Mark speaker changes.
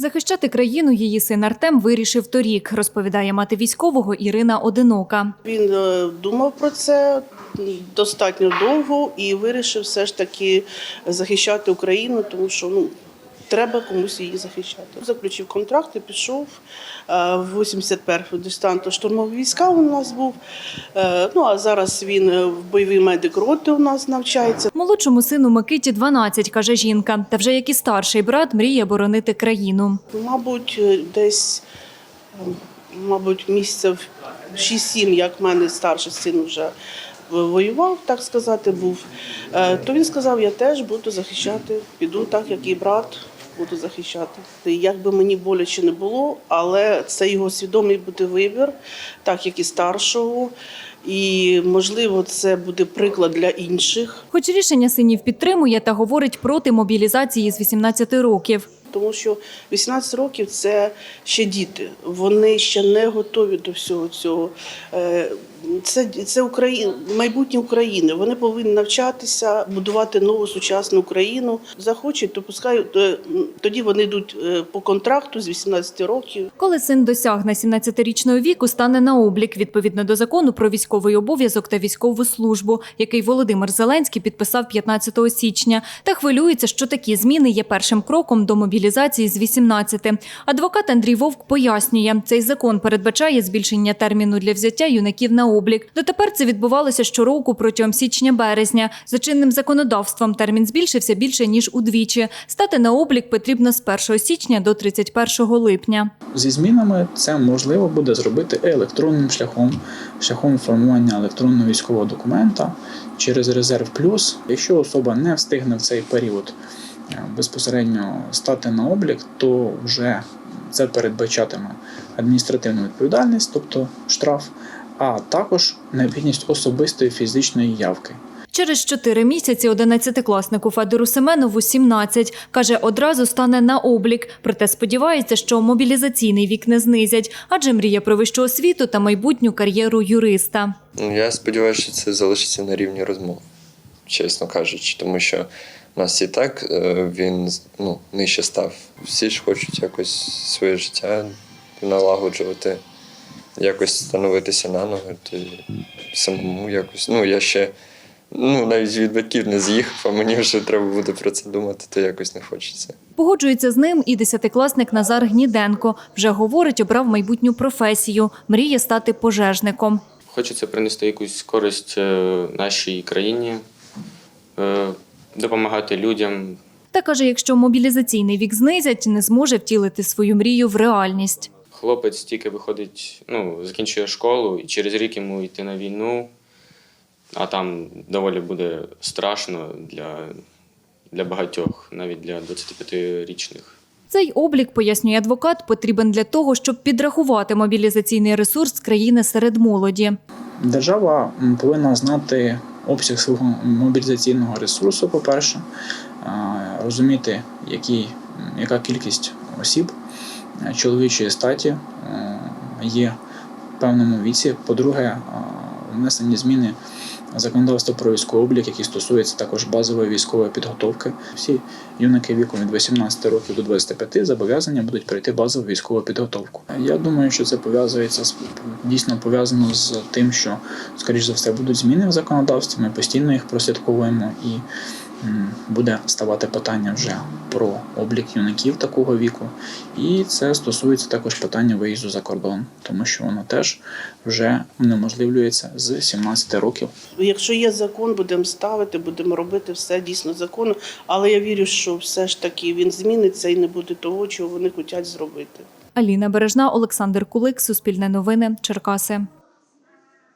Speaker 1: Захищати країну її син Артем вирішив торік, розповідає мати військового Ірина Одинока.
Speaker 2: Він е, думав про це достатньо довго і вирішив все ж таки захищати Україну, тому що ну. Треба комусь її захищати. Заключив контракт і пішов е, в 81-й десантно штурмові війська. У нас був. Е, Ну а зараз він е, в бойовий медик роти у нас навчається.
Speaker 1: Молодшому сину Микиті 12, каже жінка. Та вже як і старший брат мріє боронити країну.
Speaker 2: Мабуть, десь, мабуть, місяців 6-7, як в мене старший син вже воював, так сказати, був. То він сказав, я теж буду захищати, піду так, як і брат, буду захищати. Як би мені боляче не було, але це його свідомий буде вибір, так як і старшого. І, можливо, це буде приклад для інших.
Speaker 1: Хоч рішення синів підтримує та говорить проти мобілізації з 18 років.
Speaker 2: Тому що 18 років це ще діти. Вони ще не готові до всього цього. Е, Це, це Україна, майбутнє України. Вони повинні навчатися, будувати нову сучасну Україну. Захочуть, то пускай е, тоді вони йдуть е, по контракту з 18 років.
Speaker 1: Коли син досягне 17-річного віку, стане на облік відповідно до закону про військовий обов'язок та військову службу, який Володимир Зеленський підписав 15 січня. Та хвилюється, що такі зміни є першим кроком до мобілізації з 18. Адвокат Андрій Вовк пояснює, цей закон передбачає збільшення терміну для взяття юнаків на облік. Дотепер це відбувалося щороку протягом січня-березня. За чинним законодавством термін збільшився більше ніж удвічі. Стати на облік потрібно з 1 січня до 31 липня.
Speaker 3: Зі змінами це можливо буде зробити електронним шляхом, шляхом формування електронного військового документа через резерв плюс. Якщо особа не встигне в цей період е, безпосередньо стати на облік, то вже це передбачатиме адміністративну відповідальність, тобто штраф, а також необхідність особистої фізичної явки.
Speaker 1: Через чотири місяці одинадцятикласнику Федору Семенову 17. Каже, одразу стане на облік. Проте сподівається, що мобілізаційний вік не знизять, адже мріє про вищу освіту та майбутню кар'єру юриста.
Speaker 4: Я сподіваюся, що це залишиться на рівні розмов, чесно кажучи, тому що у нас і так е, він ну, нижче став. Всі ж хочуть якось своє життя налагоджувати, якось становитися на ноги, то самому якось. Ну, я ще ну, навіть від батьків не з'їхав, а мені вже треба буде про це думати, то якось не хочеться.
Speaker 1: Погоджується з ним і десятикласник Назар Гніденко. Вже говорить, обрав майбутню професію. Мріє стати пожежником.
Speaker 5: Хочеться принести якусь користь е, нашій країні, е, допомагати людям.
Speaker 1: Та каже, якщо мобілізаційний вік знизять, не зможе втілити свою мрію в реальність.
Speaker 5: Хлопець тільки виходить, ну, закінчує школу, і через рік йому йти на війну, а там доволі буде страшно для, для багатьох, навіть для 25-річних.
Speaker 1: Цей облік, пояснює адвокат, потрібен для того, щоб підрахувати мобілізаційний ресурс країни серед молоді.
Speaker 3: Держава повинна знати обсяг свого мобілізаційного ресурсу, по-перше, розуміти, які, яка кількість осіб е, чоловічої статі е, є в певному віці. По-друге, внесені зміни законодавства про військовий облік, які стосуються також базової військової підготовки. Всі юнаки віком від 18 років до 25 зобов'язані будуть пройти базову військову підготовку. Я думаю, що це пов'язується з дійсно пов'язано з тим, що скоріш за все будуть зміни в законодавстві. Ми постійно їх прослідковуємо і буде ставати питання вже про облік юнаків такого віку. І це стосується також питання виїзду за кордон, тому що воно теж вже унеможливлюється з 17 років.
Speaker 2: Якщо є закон, будемо ставити, будемо робити все дійсно законно. Але я вірю, що все ж таки він зміниться і не буде того, чого вони хочуть зробити.
Speaker 1: Аліна Бережна, Олександр Кулик, Суспільне новини, Черкаси.